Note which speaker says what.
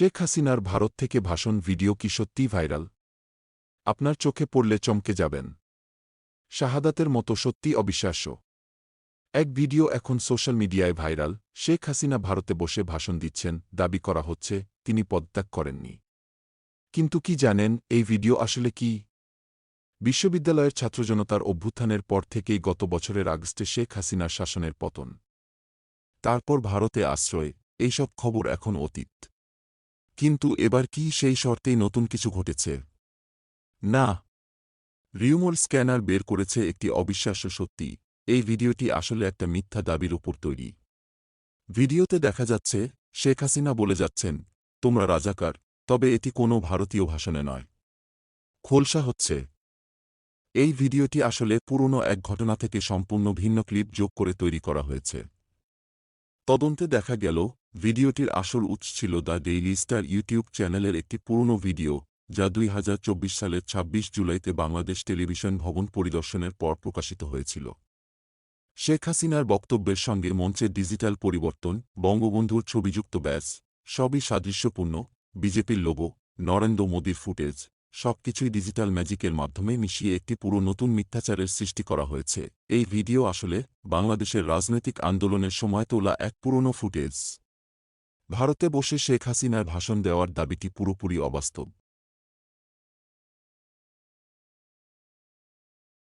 Speaker 1: শেখ হাসিনার ভারত থেকে ভাষণ ভিডিও কি সত্যিই ভাইরাল? আপনার চোখে পড়লে চমকে যাবেন। শাহাদাতের মতো সত্যি অবিশ্বাস্য। এক ভিডিও এখন সোশ্যাল মিডিয়ায় ভাইরাল। শেখ হাসিনা ভারতে বসে ভাষণ দিচ্ছেন, দাবি করা হচ্ছে, তিনি পদত্যাগ করেননি। কিন্তু কি জানেন, এই ভিডিও আসলে কি? বিশ্ববিদ্যালয়ের ছাত্রজনতার অভ্যুত্থানের পর থেকেই গত বছরের আগস্টে শেখ হাসিনার শাসনের পতন। তারপর ভারতে আশ্রয়, এইসব খবর এখন অতীত। কিন্তু এবার কি সেই শর্তেই নতুন কিছু ঘটেছে? না। রিউমোর স্ক্যানার বের করেছে একটি অবিশ্বাস্য সত্যি। এই ভিডিওটি আসলে একটা মিথ্যা দাবির উপর তৈরি। ভিডিওতে দেখা যাচ্ছে, শেখ হাসিনা বলে যাচ্ছেন, তোমরা রাজাকার, তবে এটি কোনো ভারতীয় ভাষণে নয়। খোলসা হচ্ছে। এই ভিডিওটি আসলে পুরনো এক ঘটনা থেকে সম্পূর্ণ ভিন্ন ক্লিপ যোগ করে তৈরি করা হয়েছে। তদন্তে দেখা গেল, ভিডিওটির আসল উৎস ছিল দ্য ডেইলি স্টার ইউটিউব চ্যানেলের একটি পুরনো ভিডিও, যা দুই হাজার চব্বিশ সালের ২৬ জুলাইতে বাংলাদেশ টেলিভিশন ভবন পরিদর্শনের পর প্রকাশিত হয়েছিল। শেখ হাসিনার বক্তব্যের সঙ্গে মঞ্চের ডিজিটাল পরিবর্তন, বঙ্গবন্ধুর ছবিযুক্ত ব্যাস, সবই সাদৃশ্যপূর্ণ, বিজেপির লোগো, নরেন্দ্র মোদীর ফুটেজ। সবকিছুই ডিজিটাল ম্যাজিকের মাধ্যমে মিশিয়ে একটি পুরো নতুন মিথ্যাচারের সৃষ্টি করা হয়েছে। এই ভিডিও আসলে বাংলাদেশের রাজনৈতিক আন্দোলনের সময় তোলা এক পুরনো ফুটেজ। ভারতে বসে শেখ হাসিনার ভাষণ দেওয়ার দাবিটি পুরোপুরি অবাস্তব।